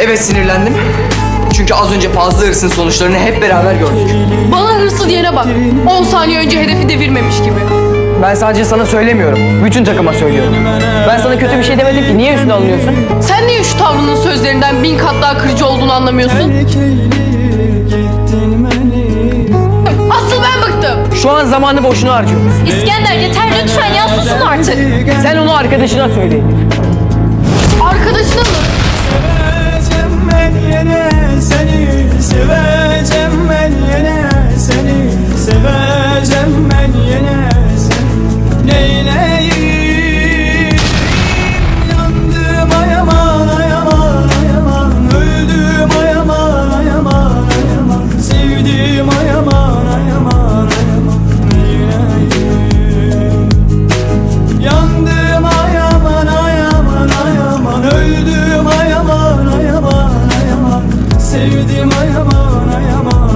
Evet sinirlendim. Çünkü az önce fazla hırsın sonuçlarını hep beraber gördük. Bana hırslı diyene bak. 10 saniye önce hedefi devirmemiş gibi. Ben sadece sana söylemiyorum. Bütün takıma söylüyorum. Ben sana kötü bir şey demedim ki. Niye üstüne alınıyorsun? Sen niye şu tavrının sözlerinden bin kat daha kırıcı olduğunu anlamıyorsun? Asıl ben bıktım. Şu an zamanı boşuna harcıyoruz. İskender yeter lütfen ya susun artık. Sen onu arkadaşına söyle. Seveceğim ben yine seni Neyleyim? Yandım ayaman ayaman ayaman. Öldüm ayaman ayaman ayaman. Sevdim ayaman ayaman ayaman. Neyleyim? Yandım ayaman ayaman. Ayaman Öldüm ayaman ayaman. Ayaman Sevdim ayaman